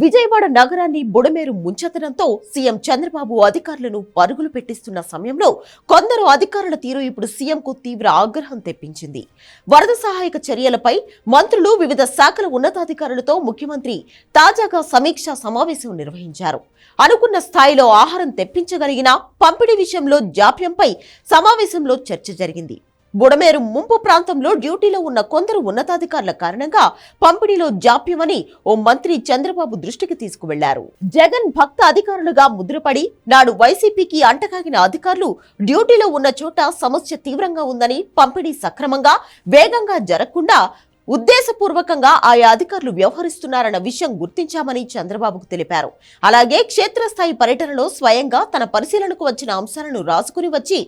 విజయవాడ నగరాన్ని బుడమేరు ముంచెత్తడంతో సీఎం చంద్రబాబు అధికారులను పరుగులు పెట్టిస్తున్న సమయంలో కొందరు అధికారుల తీరు ఇప్పుడు సీఎంకు తీవ్ర ఆగ్రహం తెప్పించింది. వరద సహాయక చర్యలపై మంత్రులు వివిధ శాఖల ఉన్నతాధికారులతో ముఖ్యమంత్రి తాజాగా సమీక్షా సమావేశం నిర్వహించారు. అనుకున్న స్థాయిలో ఆహారం తెప్పించగలిగిన పంపిణీ విషయంలో జాప్యంపై సమావేశంలో చర్చ జరిగింది. బుడమేరు ముంపు ప్రాంతంలో డ్యూటీలో ఉన్న కొందరు ఉన్నతాధికారుల కారణంగా పంపిణీలో జాప్యమని ఓ మంత్రి చంద్రబాబు దృష్టికి తీసుకువెళ్ళారు. జగన్ భక్త అధికారులుగా ముద్రపడి నాడు వైసీపీకి అంటకాగిన అధికారులు డ్యూటీలో ఉన్న చోట సమస్య తీవ్రంగా ఉందని పంపిణీ సక్రమంగా వేగంగా జరగకుండా ఉద్దేశపూర్వకంగా ఆయా అధికారులు వ్యవహరిస్తున్నారన్న విషయం గుర్తించామని చంద్రబాబుకు తెలిపారు. అలాగే క్షేత్రస్థాయి పర్యటనలో స్వయంగా తన పరిశీలనకు వచ్చిన అంశాలను రాసుకుని వచ్చి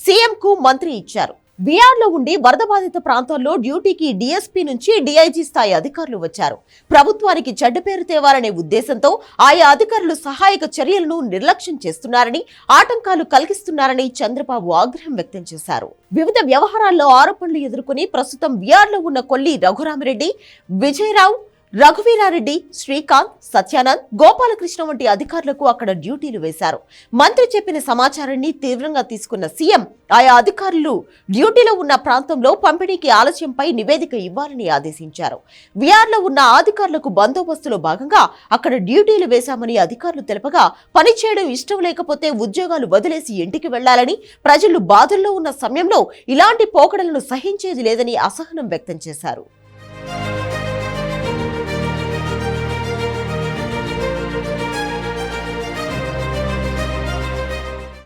సీఎంకు మంత్రి ఇచ్చారు. బీఆర్లో ఉండి వరద బాధిత ప్రాంతాల్లో డ్యూటీకి డీఎస్పీ నుంచి డీఐజీ స్థాయి అధికారులు వచ్చారు. ప్రభుత్వానికి చెడ్డ పేరు తేవాలనే ఉద్దేశంతో ఆయా అధికారులు సహాయక చర్యలను నిర్లక్ష్యం చేస్తున్నారని ఆటంకాలు కలిగిస్తున్నారని చంద్రబాబు ఆగ్రహం వ్యక్తం చేశారు. వివిధ వ్యవహారాల్లో ఆరోపణలు ఎదుర్కొని ప్రస్తుతం బీఆర్లో ఉన్న కొల్లి రఘురామరెడ్డి విజయరావు రఘువీరారెడ్డి శ్రీకాంత్ సత్యానంద్ గోపాలకృష్ణ వంటి అధికారులకు అక్కడ డ్యూటీలు వేశారు. మంత్రి చెప్పిన సమాచారాన్ని తీవ్రంగా తీసుకున్న సీఎం ఆయా అధికారులు డ్యూటీలో ఉన్న ప్రాంతంలో పంపిణీకి ఆలస్యంపై నివేదిక ఇవ్వాలని ఆదేశించారు. విఆర్లో ఉన్న అధికారులకు బందోబస్తులో భాగంగా అక్కడ డ్యూటీలు వేశామని అధికారులు తెలపగా పనిచేయడం ఇష్టం లేకపోతే ఉద్యోగాలు వదిలేసి ఇంటికి వెళ్ళాలని ప్రజలు బాధల్లో ఉన్న సమయంలో ఇలాంటి పోకడలను సహించేది లేదని అసహనం వ్యక్తం చేశారు.